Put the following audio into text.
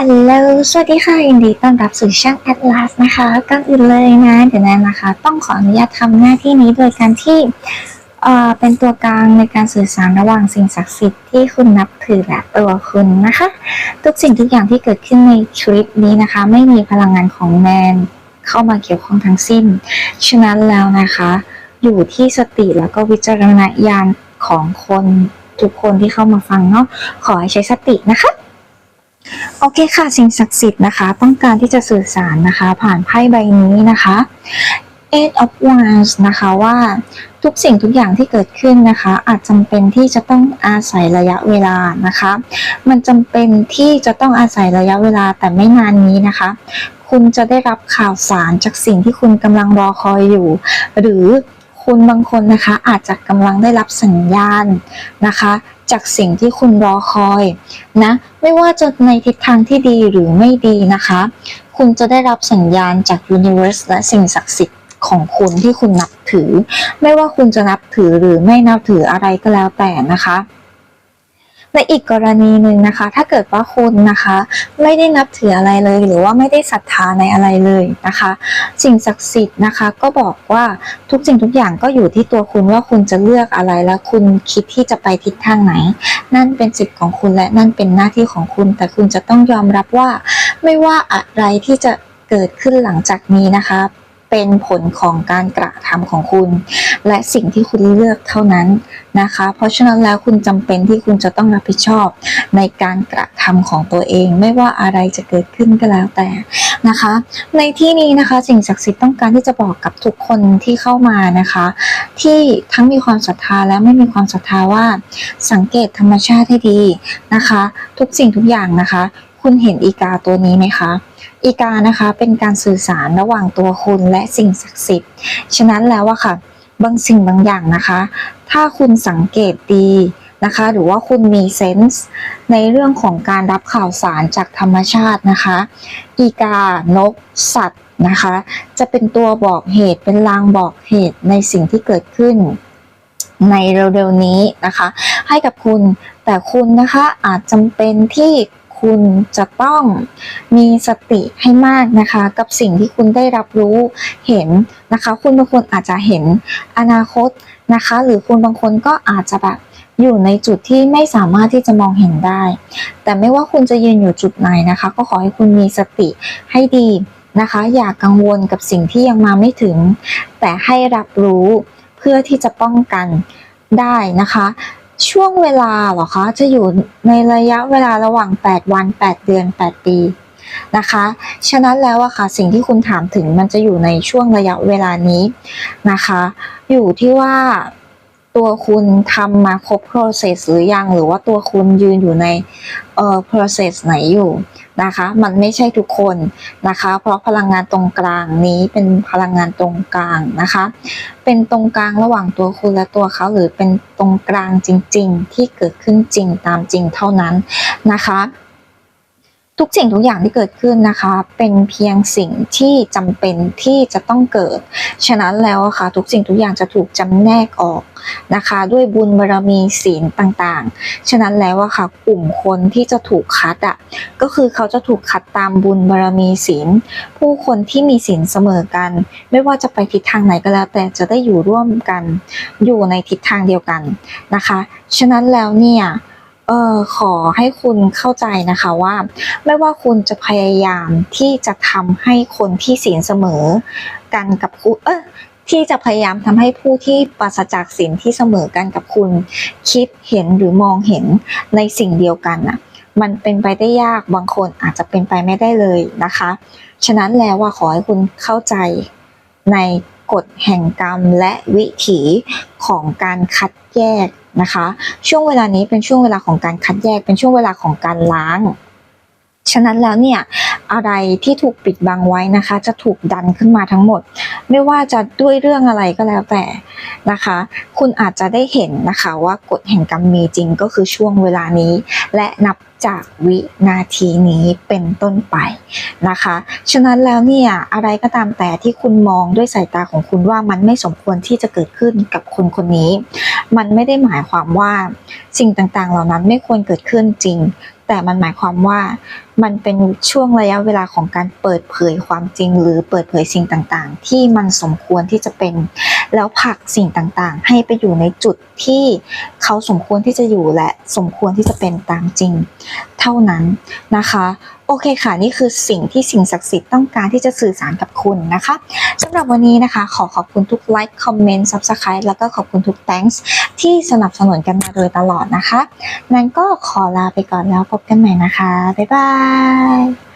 ฮัลโหล สวัสดีค่ะ ยินดีต้อนรับสู่ช่าง Atlas นะคะก่อนอื่นเลยนะ เดี๋ยวนั้นนะคะ ต้องขออนุญาตทำหน้าที่นี้โดยการที่เอ่อเป็นตัวกลางในการสื่อสารระหว่างสิ่งศักดิ์สิทธิ์ที่คุณนับถือและตัวคุณนะคะ ทุกสิ่งทุกอย่างที่เกิดขึ้นในคลิปนี้นะคะ ไม่มีพลังงานของแมนเข้ามาเกี่ยวข้องทั้งสิ้น ฉะนั้นแล้วนะคะ อยู่ที่สติแล้วก็วิจารณญาณของคนทุกคนที่เข้ามาฟังเนาะ ขอให้ใช้สตินะคะ โอเคค่ะสิ่งศักดิ์สิทธิ์นะคะ ต้องการที่จะสื่อสารนะคะ ผ่านไพ่ใบนี้นะคะ Eight of Wands นะคะว่าทุกสิ่งทุกอย่างที่เกิดขึ้นนะคะ อาจจำเป็นที่จะต้องอาศัยระยะเวลานะคะ มันจำเป็นที่จะต้องอาศัยระยะเวลาแต่ไม่นานนี้นะคะ คุณจะได้รับข่าวสารจากสิ่งที่คุณกำลังรอคอยอยู่ หรือ คุณบางคนนะคะอาจจะกำลังได้รับสัญญาณนะคะ จากสิ่งที่คุณรอคอยนะไม่ว่าจะในทิศทางที่ดีหรือไม่ดีนะคะ คุณจะได้รับสัญญาณจากอุนิเวอร์สและสิ่งศักดิ์สิทธิ์ของคุณที่คุณนับถือ ไม่ว่าคุณจะนับถือหรือไม่นับถืออะไรก็แล้วแต่นะคะ ในอีกกรณีหนึ่งนะคะ ถ้าเกิดว่าคุณนะคะ ไม่ได้นับถืออะไรเลย หรือว่าไม่ได้ศรัทธาในอะไรเลยนะคะ สิ่งศักดิ์สิทธิ์นะคะ ก็บอกว่าทุกสิ่งทุกอย่างก็อยู่ที่ตัวคุณว่าคุณจะเลือกอะไรและคุณคิดที่จะไปทิศทางไหน นั่นเป็นสิทธิ์ของคุณและนั่นเป็นหน้าที่ของคุณ แต่คุณจะต้องยอมรับว่าไม่ว่าอะไรที่จะเกิดขึ้นหลังจากนี้นะคะ เป็นผลของการกระทำของคุณ และสิ่งที่คุณเลือกเท่านั้นนะคะ เพราะฉะนั้นแล้วคุณจำเป็นที่คุณจะต้องรับผิดชอบในการกระทำของตัวเอง ไม่ว่าอะไรจะเกิดขึ้นก็แล้วแต่นะคะ ในที่นี้นะคะสิ่งศักดิ์สิทธิ์ต้องการที่จะบอกกับทุกคนที่เข้ามานะคะ ที่ทั้งมีความศรัทธาและไม่มีความศรัทธาว่า สังเกตธรรมชาติให้ดีนะคะ ทุกสิ่งทุกอย่างนะคะ คุณเห็นอีกาตัวนี้ไหมคะอีกานะคะเป็นการสื่อสารระหว่างตัวคุณและสิ่งศักดิ์สิทธิ์ ฉะนั้นแล้วอะค่ะ บางสิ่งบางอย่างนะคะ ถ้าคุณสังเกตดีนะคะ หรือว่าคุณมีเซนส์ในเรื่องของการรับข่าวสารจากธรรมชาตินะคะ อีกา นก สัตว์นะคะ จะเป็นตัวบอกเหตุ เป็นลางบอกเหตุในสิ่งที่เกิดขึ้นในเร็วๆนี้นะคะ ให้กับคุณ แต่คุณนะคะอาจจำเป็นที่ คุณจะต้องมีสติให้มากนะคะ กับสิ่งที่คุณได้รับรู้เห็นนะคะ คุณบางคนอาจจะเห็นอนาคตนะคะ หรือคุณบางคนก็อาจจะแบบอยู่ในจุดที่ไม่สามารถที่จะมองเห็นได้ แต่ไม่ว่าคุณจะยืนอยู่จุดไหนนะคะ ก็ขอให้คุณมีสติให้ดีนะคะ อย่ากังวลกับสิ่งที่ยังมาไม่ถึง แต่ให้รับรู้เพื่อที่จะป้องกันได้นะคะ ช่วงเวลาหรอคะ จะอยู่ในระยะเวลาระหว่าง 8 วัน 8 เดือน 8 ปีนะคะ ฉะนั้นแล้วอะค่ะสิ่งที่คุณถามถึงมันจะอยู่ในช่วงระยะเวลานี้นะคะ อยู่ที่ว่าตัวคุณทำมาครบ process หรือยัง หรือว่าตัวคุณยืนอยู่ในเอ่อ process ไหนอยู่ นะคะ มันไม่ใช่ทุกคนนะคะ เพราะพลังงานตรงกลางนี้เป็นพลังงานตรงกลางนะคะ เป็นตรงกลางระหว่างตัวคุณและตัวเขา หรือเป็นตรงกลางจริง ๆ ที่เกิดขึ้นจริงตามจริงเท่านั้นนะคะ ทุกสิ่งทุกอย่างที่เกิดขึ้นนะคะ เป็นเพียงสิ่งที่จำเป็นที่จะต้องเกิด ฉะนั้นแล้วค่ะ ทุกสิ่งทุกอย่างจะถูกจำแนกออกนะคะ ด้วยบุญบารมีศีลต่างๆ ฉะนั้นแล้วอะค่ะ กลุ่มคนที่จะถูกคัดอะก็คือเขาจะถูกคัดตามบุญบารมีศีล ผู้คนที่มีศีลเสมอกัน ไม่ว่าจะไปทิศทางไหนก็แล้ว แต่จะได้อยู่ร่วมกัน อยู่ในทิศทางเดียวกันนะคะ ฉะนั้นแล้วเนี่ย เออขอให้คุณเข้าใจนะคะว่า ไม่ว่าคุณจะพยายามที่จะทำให้คนที่ศีลเสมอ กันกับคุณเออที่จะพยายามทำให้ผู้ที่ปราศจากศีลที่เสมอกันกับคุณ คิดเห็นหรือมองเห็นในสิ่งเดียวกันน่ะ มันเป็นไปได้ยากบางคนอาจจะเป็นไปไม่ได้เลยนะคะ ฉะนั้นแล้วว่าขอให้คุณเข้าใจในกฎแห่งกรรมและวิถีของการคัดแยก นะคะ ช่วงเวลานี้เป็นช่วงเวลาของการคัดแยกเป็นช่วงเวลาของการล้าง ฉะนั้นแล้วเนี่ยอะไรที่ถูกปิดบังไว้นะคะ จะถูกดันขึ้นมาทั้งหมด ไม่ว่าจะด้วยเรื่องอะไรก็แล้วแต่นะคะ คุณอาจจะได้เห็นนะคะว่ากฎแห่งกรรมมีจริงก็คือช่วงเวลานี้ และนับ จากวินาทีนี้เป็นต้นไปนะคะ ฉะนั้นแล้วเนี่ยอะไรก็ตามแต่ที่คุณมองด้วยสายตาของคุณว่ามันไม่สมควรที่จะเกิดขึ้นกับคนคนนี้ มันไม่ได้หมายความว่าสิ่งต่างๆ เหล่านั้นไม่ควรเกิดขึ้นจริง แต่มันหมายความว่ามันเป็นช่วงระยะเวลาของการเปิดเผยความจริง หรือเปิดเผยสิ่งต่างๆ ที่มันสมควรที่จะเป็น แล้วผลักสิ่งต่างๆ ให้ไปอยู่ในจุดที่เขาสมควรที่จะอยู่และสมควรที่จะเป็นตามจริง เท่านั้นนะคะโอเคค่ะ นี่คือสิ่งที่สิ่งศักดิ์สิทธิ์ต้องการที่จะสื่อสารกับคุณนะคะสำหรับวันนี้นะคะ ขอขอบคุณทุกไลค์คอมเมนต์ subscribe แล้วก็ขอบคุณทุก thanks ที่สนับสนุนกันมาโดยตลอดนะคะ นั้นก็ขอลาไปก่อนแล้วพบกันใหม่นะคะ บ๊ายบาย